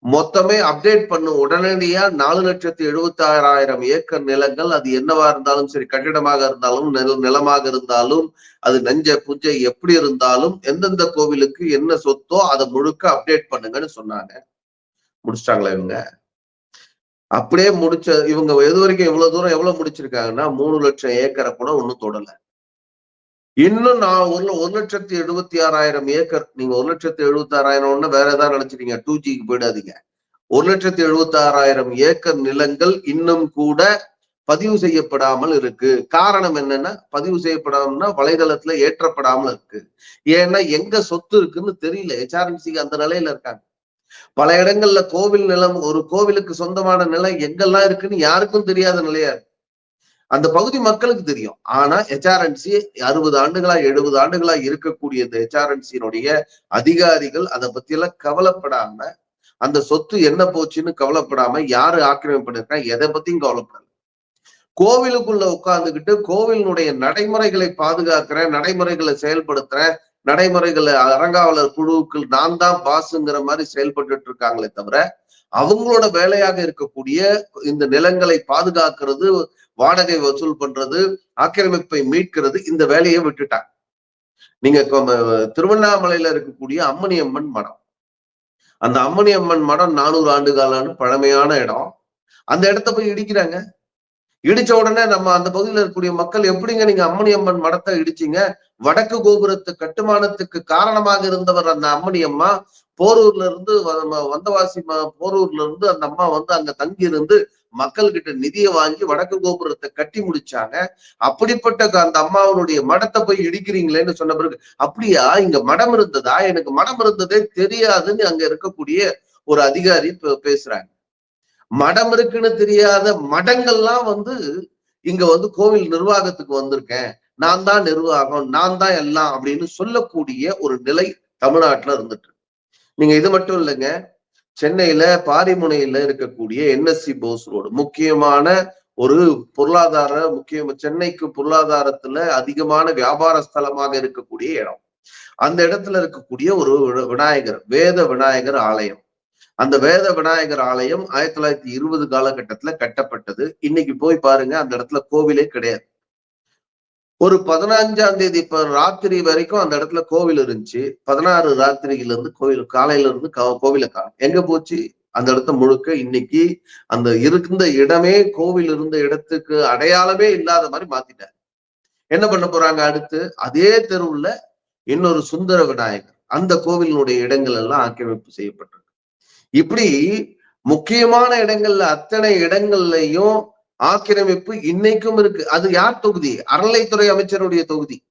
மொத்தமே அப்டேட் பண்ணும் உடனடியா நாலு லட்சத்தி எழுபத்தி ஆறாயிரம் ஏக்கர் நிலங்கள் அது என்னவா இருந்தாலும் சரி கட்டிடமாக இருந்தாலும் நில நிலமாக இருந்தாலும் அது நஞ்ச புஞ்சை எப்படி இருந்தாலும் எந்தெந்த கோவிலுக்கு என்ன சொத்தோ அதை முழுக்க அப்டேட் பண்ணுங்கன்னு சொன்னாங்க. முடிச்சிட்டாங்களா இவங்க? அப்படியே முடிச்ச இவங்க எது வரைக்கும் எவ்வளவு தூரம் எவ்வளவு முடிச்சிருக்காங்கன்னா மூணு லட்சம் ஏக்கரை கூட ஒண்ணும் தொடல. இன்னும் நான் ஒரு ஒரு லட்சத்தி எழுபத்தி ஆறாயிரம் ஏக்கர் நீங்க ஒரு லட்சத்தி எழுபத்தி ஆறாயிரம் ஒண்ணு வேற ஏதாவது நினைச்சிட்டீங்க டூ ஜிக்கு போயிடாதீங்க. ஒரு லட்சத்தி எழுபத்தி ஆறாயிரம் ஏக்கர் நிலங்கள் இன்னும் கூட பதிவு செய்யப்படாமல் இருக்கு. காரணம் என்னன்னா பதிவு செய்யப்படாமல்னா வலைதளத்துல ஏற்றப்படாமல் இருக்கு. ஏன்னா எங்க சொத்து இருக்குன்னு தெரியல. ஹெச்ஆர்என்சிக்கு அந்த நிலையில இருக்காங்க. பல இடங்கள்ல கோவில் நிலம் ஒரு கோவிலுக்கு சொந்தமான நிலம் எங்கெல்லாம் இருக்குன்னு யாருக்கும் தெரியாத நிலையா இருக்கு. அந்த பகுதி மக்களுக்கு தெரியும். ஆனா ஹெச்ஆர்என்சி அறுபது ஆண்டுகளா எழுபது ஆண்டுகளா இருக்கக்கூடிய இந்த ஹெச்ஆர்என்சியினுடைய அதிகாரிகள் அதை பத்தி எல்லாம் கவலைப்படாம அந்த சொத்து என்ன போச்சுன்னு கவலைப்படாம யாரு ஆக்கிரமிப்பு பண்ணிருக்கா எதை பத்தியும் கவலைப்படல. கோவிலுக்குள்ள உட்கார்ந்துகிட்டு கோவிலினுடைய நடைமுறைகளை பாதுகாக்கிறேன் நடைமுறைகளை செயல்படுத்துறேன் நடைமுறைகளை அறங்காவலர் குழுவுக்கு நான் தான் பாசுங்கிற மாதிரி செயல்பட்டு இருக்காங்களே தவிர அவங்களோட வேலையாக இருக்கக்கூடிய இந்த நிலங்களை பாதுகாக்கிறது வாடகை வசூல் பண்றது ஆக்கிரமிப்பை மீட்கிறது இந்த வேலையை விட்டுட்டாங்க. நீங்க திருவண்ணாமலையில இருக்கக்கூடிய அம்மணி அம்மன் மடம். அந்த அம்மணி அம்மன் மடம் நானூறு ஆண்டு காலான பழமையான இடம். அந்த இடத்த போய் இடிக்கிறாங்க. இடிச்ச உடனே நம்ம அந்த பகுதியில் இருக்கக்கூடிய மக்கள் எப்படிங்க நீங்க அம்மணி அம்மன் மடத்தை இடிச்சீங்க? வடக்கு கோபுரத்து கட்டுமானத்துக்கு காரணமாக இருந்தவர் அந்த அம்மணி அம்மா. போரூர்ல இருந்து வந்தவாசி போரூர்ல இருந்து அந்த அம்மா வந்து அங்க தங்கி இருந்து மக்கள் கிட்ட நிதியை வாங்கி வடக்கு கோபுரத்தை கட்டி முடிச்சாங்க. அப்படிப்பட்ட அந்த அம்மாவனுடைய மடத்தை போய் இடிக்கிறீங்களேன்னு சொன்ன பிறகு அப்படியா? இங்க மடம் இருந்ததா? எனக்கு மடம் இருந்ததே தெரியாதுன்னு அங்க இருக்கக்கூடிய ஒரு அதிகாரி பேசுறாங்க. மடம் இருக்குன்னு தெரியாத மடங்கள்லாம் வந்து இங்க வந்து கோவில் நிர்வாகத்துக்கு வந்திருக்கேன். நான் தான் நிர்வாகம் நான் தான் எல்லாம் அப்படின்னு சொல்லக்கூடிய ஒரு நிலை தமிழ்நாட்டுல இருந்துட்டு நீங்க இது மட்டும் இல்லைங்க. சென்னையில பாரிமுனையில இருக்கக்கூடிய என்எஸ்சி போஸ் ரோடு முக்கியமான ஒரு பொருளாதார முக்கிய சென்னைக்கு பொருளாதாரத்துல அதிகமான வியாபார ஸ்தலமாக இருக்கக்கூடிய இடம். அந்த இடத்துல இருக்கக்கூடிய ஒரு விநாயகர் வேத விநாயகர் ஆலயம். அந்த வேத விநாயகர் ஆலயம் ஆயிரத்தி தொள்ளாயிரத்தி இருபது காலகட்டத்துல கட்டப்பட்டது. இன்னைக்கு போய் பாருங்க அந்த இடத்துல கோவிலே கிடையாது. ஒரு பதினஞ்சாம் தேதி இப்ப ராத்திரி வரைக்கும் அந்த இடத்துல கோவில் இருந்துச்சு. பதினாறு ராத்திரியில இருந்து கோவில் காலையில இருந்து கோவில காணும் எங்க போச்சு? அந்த இடத்த முழுக்க இன்னைக்கு அந்த இருந்த இடமே கோவில் இருந்த இடத்துக்கு அடையாளமே இல்லாத மாதிரி மாத்திட்டாங்க என்ன பண்ண போறாங்க அடுத்து? அதே தெருவுல இன்னொரு சுந்தர விநாயகர். அந்த கோவிலினுடைய இடங்கள் எல்லாம் ஆக்கிரமிப்பு செய்யப்பட்டிருக்கு. இப்படி முக்கியமான இடங்கள்ல அத்தனை இடங்கள்லயும் ஆக்கிரமிப்பு இன்னைக்கும் இருக்கு. அது யார் தொகுதி? அறநிலைத்துறை அமைச்சருடைய தொகுதி.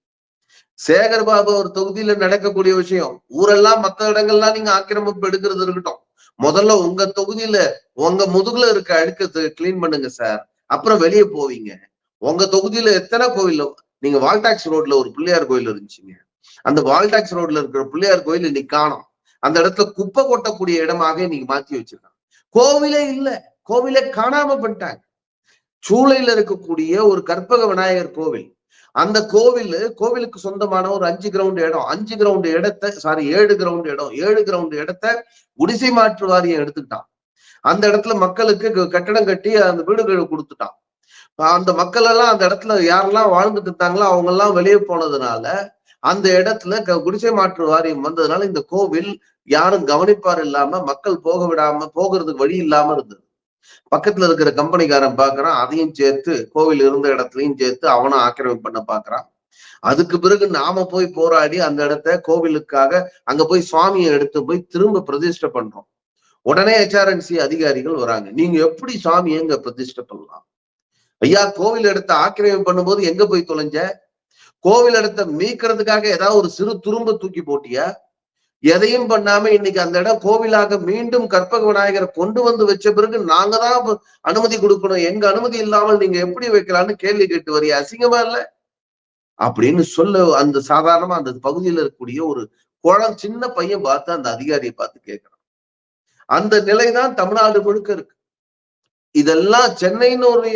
சேகர் பாபு ஒரு தொகுதியில நடக்கக்கூடிய விஷயம் ஊரெல்லாம் மத்த இடங்கள்லாம் நீங்க ஆக்கிரமிப்பு எடுக்கிறது இருக்கட்டும். முதல்ல உங்க தொகுதியில உங்க முதுகுல இருக்க அழுக்கத்தை கிளீன் பண்ணுங்க சார் அப்புறம் வெளியே போவீங்க. உங்க தொகுதியில எத்தனை கோவில் நீங்க வால்டாக்ஸ் ரோட்ல ஒரு பிள்ளையார் கோயில் இருந்துச்சுங்க. அந்த வால்டாக்ஸ் ரோட்ல இருக்கிற பிள்ளையார் கோயில் இன்னைக்கு காணும். அந்த இடத்துல குப்பை கொட்டக்கூடிய இடமாக இன்னைக்கு மாத்தி வச்சிருக்காங்க. கோவிலே இல்ல. கோவிலே காணாம பண்ணிட்டாங்க சூளையில இருக்கக்கூடிய ஒரு கற்பக விநாயகர் கோவில். அந்த கோவில் கோவிலுக்கு சொந்தமான ஒரு அஞ்சு கிரவுண்ட் இடம். அஞ்சு கிரவுண்ட் இடத்த சாரி ஏழு கிரவுண்ட் இடம். ஏழு கிரவுண்ட் இடத்த குடிசை மாற்று வாரியம் எடுத்துக்கிட்டான். அந்த இடத்துல மக்களுக்கு கட்டடம் கட்டி அந்த வீடுகள் கொடுத்துட்டான். அந்த மக்கள் எல்லாம் அந்த இடத்துல யாரெல்லாம் வாழ்ந்துட்டு இருந்தாங்களோ அவங்க எல்லாம் வெளியே போனதுனால அந்த இடத்துல குடிசை மாற்று வாரியம் வந்ததுனால இந்த கோவில் யாரும் கவனிப்பார் இல்லாம மக்கள் போக விடாம போகிறதுக்கு வழி இல்லாம இருந்தது. பக்கத்துல இருக்கிற கம்பெனிக்காரன் பாக்குறான் அதையும் சேர்த்து கோவில் இருந்த இடத்துலயும் சேர்த்து அவனும் ஆக்கிரமிப்பு பண்ண பாக்குறான். அதுக்கு பிறகு நாம போய் போராடி அந்த இடத்த கோவிலுக்காக அங்க போய் சுவாமியை எடுத்து போய் திரும்ப பிரதிஷ்டை பண்றோம். உடனே ஹெச்ஆர்என்சி அதிகாரிகள் வராங்க. நீங்க எப்படி சுவாமியை எங்க பிரதிஷ்டை பண்ணலாம்? ஐயா கோவில் இடத்த ஆக்கிரமிப்பு பண்ணும்போது எங்க போய் தொலைஞ்ச? கோவில் இடத்த மீட்கிறதுக்காக ஏதாவது ஒரு சிறு துரும்ப தூக்கி போட்டியா? எதையும் பண்ணாம இன்னைக்கு அந்த இடம் கோவிலாக மீண்டும் கற்பக விநாயகரை கொண்டு வந்து வச்ச பிறகு நாங்க தான் அனுமதி கொடுக்கணும். எங்க அனுமதி இல்லாமல் நீங்க எப்படி வைக்கலாம்னு கேள்வி கேட்டு வரிய? அசிங்கமா இல்ல? அப்படின்னு சொல்ல அந்த சாதாரணமா அந்த பகுதியில இருக்கக்கூடிய ஒரு குளம் சின்ன பையன் பார்த்து அந்த அதிகாரியை பார்த்து கேட்கணும் அந்த நிலைதான் தமிழ்நாடு முழுக்க இருக்கு. இதெல்லாம் சென்னைன்னு ஒரு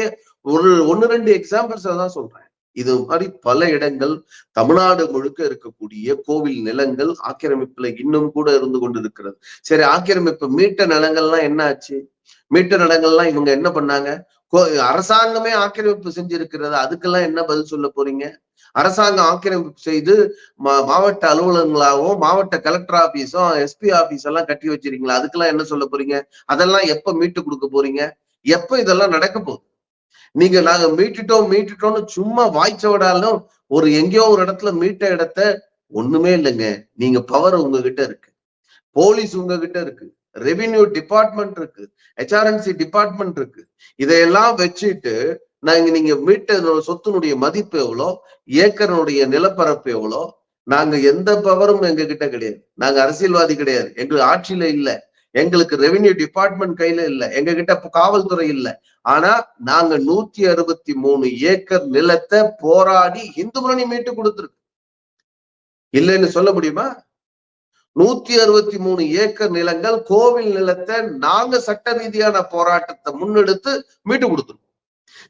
ஒரு ஒன்னு ரெண்டு எக்ஸாம்பிள்ஸ் தான் சொல்றேன். இது மாதிரி பல இடங்கள் தமிழ்நாடு முழுக்க இருக்கக்கூடிய கோவில் நிலங்கள் ஆக்கிரமிப்புல இன்னும் கூட இருந்து கொண்டு இருக்கிறது சரி ஆக்கிரமிப்பு மீட்ட நிலங்கள்லாம் என்ன ஆச்சு மீட்ட நிலங்கள்லாம் இவங்க என்ன பண்ணாங்க? அரசாங்கமே ஆக்கிரமிப்பு செஞ்சிருக்கிறது அதுக்கெல்லாம் என்ன பதில் சொல்ல போறீங்க? அரசாங்கம் ஆக்கிரமிப்பு செய்து மாவட்ட அலுவலகங்களாகவும் மாவட்ட கலெக்டர் ஆபீஸும் எஸ்பி ஆபீஸ் எல்லாம் கட்டி வச்சிருக்கீங்களா? அதுக்கெல்லாம் என்ன சொல்ல போறீங்க? அதெல்லாம் எப்ப மீட்டு கொடுக்க போறீங்க? எப்ப இதெல்லாம் நடக்க போகுது? நீங்க நாங்க மீட்டுட்டோம் மீட்டுட்டோம்னு சும்மா வாய்ச்ச விடாலும் ஒரு எங்கேயோ ஒரு இடத்துல மீட்ட இடத்த ஒண்ணுமே இல்லைங்க. நீங்க பவர் உங்ககிட்ட இருக்கு. போலீஸ் உங்ககிட்ட இருக்கு. ரெவின்யூ டிபார்ட்மெண்ட் இருக்கு. ஹெச்ஆர்என்சி டிபார்ட்மெண்ட் இருக்கு. இதையெல்லாம் வச்சுட்டு நாங்க நீங்க மீட்ட சொத்தினுடைய மதிப்பு எவ்வளோ ஏக்கரனுடைய நிலப்பரப்பு எவ்வளோ நாங்க எந்த பவரும் எங்க கிட்ட கிடையாது. நாங்க அரசியல்வாதி கிடையாது. எங்க ஆட்சியில இல்லை. எங்களுக்கு ரெவென்யூ டிபார்ட்மெண்ட் கையில இல்ல. எங்க கிட்ட காவல்துறை இல்ல. ஆனா நாங்க நூத்தி அறுபத்தி மூணு ஏக்கர் நிலத்தை போராடி இந்து முன்னணி மீட்டு கொடுத்துருக்கு. இல்லைன்னு சொல்ல முடியுமா? நூத்தி அறுபத்தி மூணு ஏக்கர் நிலங்கள் கோவில் நிலத்தை நாங்க சட்ட ரீதியான போராட்டத்தை முன்னெடுத்து மீட்டு கொடுத்துருக்கோம்.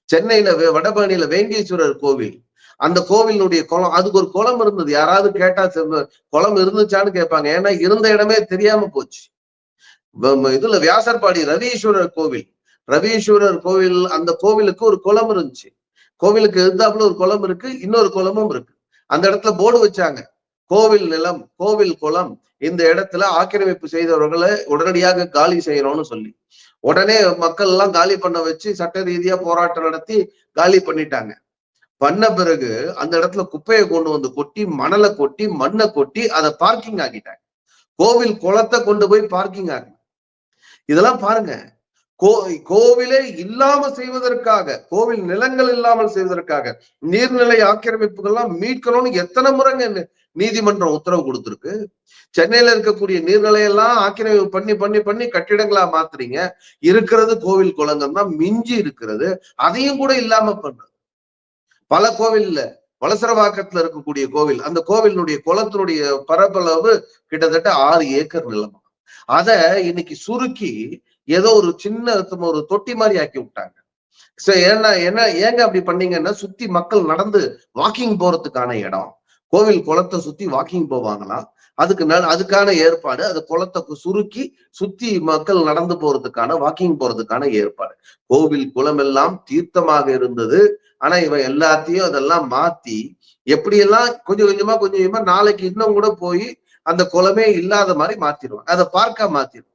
சென்னையில வடபழனியில வேங்கேஸ்வரர் கோவில். அந்த கோவிலுடைய குளம் அதுக்கு ஒரு குளம் இருந்தது. யாராவது கேட்டா குளம் இருந்துச்சான்னு கேட்பாங்க. ஏன்னா இருந்த இடமே தெரியாம போச்சு. இதுல வியாசர்பாடி ரவீஸ்வரர் கோவில். ரவீஸ்வரர் கோவில் அந்த கோவிலுக்கு ஒரு குளம் இருந்துச்சு. கோவிலுக்கு இருந்தாப்புல ஒரு குளம் இருக்கு இன்னொரு குளமும் இருக்கு. அந்த இடத்துல போர்டு வச்சாங்க. கோவில் நிலம் கோவில் குளம் இந்த இடத்துல ஆக்கிரமிப்பு செய்தவர்களை உடனடியாக காலி செய்யணும்னு சொல்லி. உடனே மக்கள் எல்லாம் காலி பண்ண வச்சு சட்ட ரீதியா போராட்டம் நடத்தி காலி பண்ணிட்டாங்க. பண்ண பிறகு அந்த இடத்துல குப்பையை கொண்டு வந்து கொட்டி மணலை கொட்டி மண்ணை கொட்டி அதை பார்க்கிங் ஆக்கிட்டாங்க. கோவில் குளத்தை கொண்டு போய் பார்க்கிங் ஆக்கினாங்க இதெல்லாம் பாருங்க. கோ கோவிலே இல்லாம செய்வதற்காக கோவில் நிலங்கள் இல்லாமல் செய்வதற்காக நீர்நிலை ஆக்கிரமிப்புகள்லாம் மீட்கணும்னு எத்தனை முறைங்க நீதிமன்றம் உத்தரவு கொடுத்திருக்கு? சென்னையில இருக்கக்கூடிய நீர்நிலையெல்லாம் ஆக்கிரமிப்பு பண்ணி பண்ணி பண்ணி கட்டிடங்களா மாத்துறீங்க. இருக்கிறது கோவில் குளங்கள் தான் மிஞ்சி இருக்கிறது. அதையும் கூட இல்லாம பண்றது. பல கோவில்ல வலசரவாக்கத்துல இருக்கக்கூடிய கோவில் அந்த கோவிலுடைய குளத்தினுடைய பரப்பளவு கிட்டத்தட்ட ஆறு ஏக்கர் நிலமா. அத இன்னைக்கு சுருக்கி ஏதோ ஒரு சின்ன ஒரு தொட்டி மாதிரி ஆக்கி விட்டாங்க. ஏன்னா என்ன ஏங்க அப்படி பண்ணீங்கன்னா சுத்தி மக்கள் நடந்து வாக்கிங் போறதுக்கான இடம். கோவில் குளத்தை சுத்தி வாக்கிங் போவாங்களாம். அதுக்கு அதுக்கான ஏற்பாடு அது குளத்தை சுருக்கி சுத்தி மக்கள் நடந்து போறதுக்கான வாக்கிங் போறதுக்கான ஏற்பாடு. கோவில் குளம் எல்லாம் தீர்த்தமாக இருந்தது. ஆனா இவன் எல்லாத்தையும் அதெல்லாம் மாத்தி எப்படியெல்லாம் கொஞ்சம் கொஞ்சமா கொஞ்சம் கொஞ்சமா நாளைக்கு இன்னும் கூட போய் அந்த குளமே இல்லாத மாதிரி மாத்திடுவான் அதை பார்க்கா மாத்திடுவான்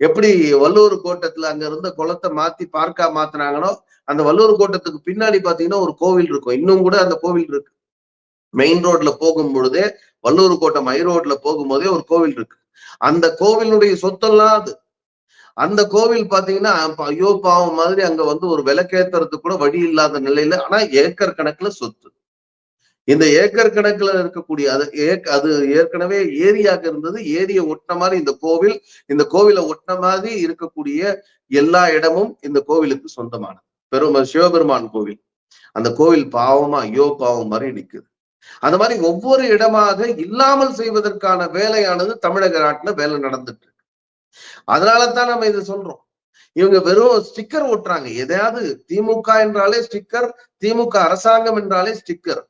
எப்படி வல்லூர் கோட்டத்துல அங்க இருந்த குளத்தை மாத்தி பார்க்கா மாத்துனாங்களோ அந்த வல்லூர் கோட்டத்துக்கு பின்னாடி பாத்தீங்கன்னா ஒரு கோவில் இருக்கும். இன்னும் கூட அந்த கோவில் இருக்கு. மெயின் ரோட்ல போகும் பொழுதே வல்லூர் கோட்டம் ஐ ரோட்ல போகும்போதே ஒரு கோவில் இருக்கு. அந்த கோவிலுடைய சொத்தெல்லாம் அது. அந்த கோவில் பாத்தீங்கன்னா ஐயோ பாவம் மாதிரி அங்க வந்து ஒரு விளக்கேத்துறதுக்கு கூட வழி இல்லாத நிலையில ஆனா ஏக்கர் கணக்குல சொத்து. இந்த ஏக்கர் கணக்குல இருக்கக்கூடிய அது ஏக்- அது ஏற்கனவே ஏரியாக இருந்தது ஏரியை ஒட்டின மாதிரி இந்த கோவில் இந்த கோவிலை ஒட்டின மாதிரி இருக்கக்கூடிய எல்லா இடமும் இந்த கோவிலுக்கு சொந்தமானது. பெரும் சிவபெருமான் கோவில். அந்த கோவில் பாவமா ஐயோ பாவம் மாதிரி நிக்குது. அந்த மாதிரி ஒவ்வொரு இடமாக இல்லாமல் செய்வதற்கான வேலையானது தமிழக நாட்டுல வேலை நடந்துட்டு இருக்கு. அதனாலதான் நம்ம இதை சொல்றோம். இவங்க வெறும் ஸ்டிக்கர் ஒட்டுறாங்க எதையாவது திமுக என்றாலே ஸ்டிக்கர் திமுக அரசாங்கம் என்றாலே ஸ்டிக்கர்.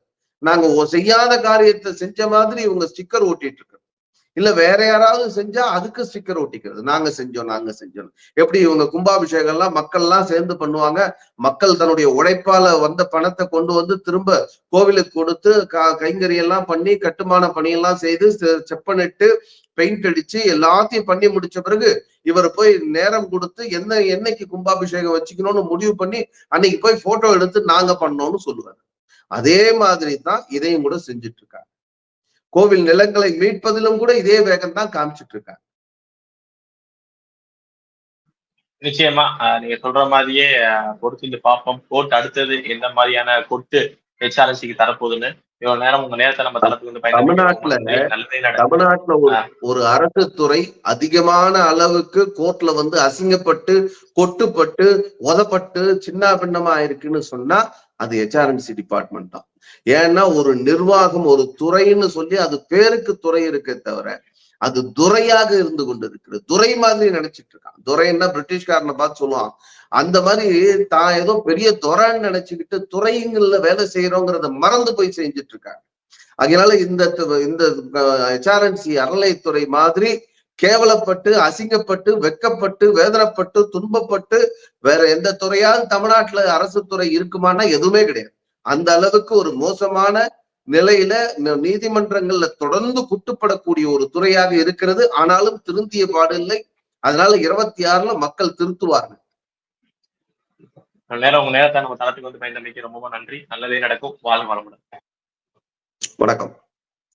நாங்க செய்யாத காரியத்தை செஞ்ச மாதிரி இவங்க ஸ்டிக்கர் ஓட்டிட்டு இருக்காங்க இல்ல வேற யாராவது செஞ்சா அதுக்கு ஸ்டிக்கர் ஒட்டிக்கிறது நாங்க செஞ்சோம் நாங்க செஞ்சோம். எப்படி இவங்க கும்பாபிஷேகம் எல்லாம் மக்கள் எல்லாம் சேர்ந்து பண்ணுவாங்க? மக்கள் தன்னுடைய உழைப்பால வந்த பணத்தை கொண்டு வந்து திரும்ப கோவிலுக்கு கொடுத்து க- எல்லாம் பண்ணி கட்டுமான பணியெல்லாம் செய்து செ- செப்பனிட்டு பெயிண்ட் அடிச்சு எல்லாத்தையும் பண்ணி முடிச்ச பிறகு இவர் போய் நேரம் கொடுத்து என்ன என்னைக்கு கும்பாபிஷேகம் வச்சுக்கணும்னு முடிவு பண்ணி அன்னைக்கு போய் போட்டோ எடுத்து நாங்க பண்ணோம்னு சொல்லுவாங்க அதே மாதிரி தான் இதையும் கூட செஞ்சுட்டு இருக்காங்க கோவில் நிலங்களை மீட்பதிலும் கூட இதே வேகம் தான் காமிச்சிட்டு இருக்காங்க நிச்சயமா நீங்க சொல்ற மாதிரியே பொறுத்து பார்ப்போம். கோர்ட் அடுத்தது எந்த மாதிரியான கொட்டு ஹெச்ஆர்எஸ்சிக்கு தரப்போகுதுன்னு. இவ்வளவு நேரம் உங்க நேரத்தை நம்ம தளத்துக்கு வந்து தமிழ்நாட்டுல ஒரு ஒரு அரசு துறை அதிகமான அளவுக்கு கோர்ட்ல வந்து அசிங்கப்பட்டு கொட்டுப்பட்டு உதப்பட்டு சின்ன பின்னமா இருக்குன்னு சொன்னா அது ஹெச்ஆர்என்சி டிபார்ட்மெண்ட் தான். ஏன்னா ஒரு நிர்வாகம் ஒரு துறைன்னு சொல்லி அது பேருக்கு துறை இருக்கே தவிர அது துறையாக இருந்து கொண்டிருக்கிறது. துறை மாதிரி நினைச்சிட்டு இருக்கான். துறைன்னா பிரிட்டிஷ்காரனை பார்த்து சொல்லுவான் அந்த மாதிரி தான் ஏதோ பெரிய துறைன்னு நினைச்சுக்கிட்டு துறைங்கள்ல வேலை செய்யறோங்கிறத மறந்து போய் செஞ்சுட்டு இருக்காங்க. அதனால இந்த து- இந்த ஹெச்ஆர்என்சி அறநிலைத்துறை மாதிரி கேவலப்பட்டு அசிங்கப்பட்டு வெக்கப்பட்டு வேதனைப்பட்டு துன்பப்பட்டு வேற எந்த துறையாவது தமிழ்நாட்டுல அரசு துறை இருக்குமானா எதுவுமே கிடையாது. அந்த அளவுக்கு ஒரு மோசமான நிலையில நீதிமன்றங்கள்ல தொடர்ந்து குட்டுப்படக்கூடிய ஒரு துறையாக இருக்கிறது. ஆனாலும் திருந்திய பாடு இல்லை. அதனால இருபத்தி ஆறுல மக்கள் திருத்துவார்கள். நேரம் உங்க நேரத்தை நம்ம தளத்துக்கு வந்து பயந்தமைக்கு ரொம்ப நன்றி. நல்லதே நடக்கும். வாழ் வளமுடன். வணக்கம்.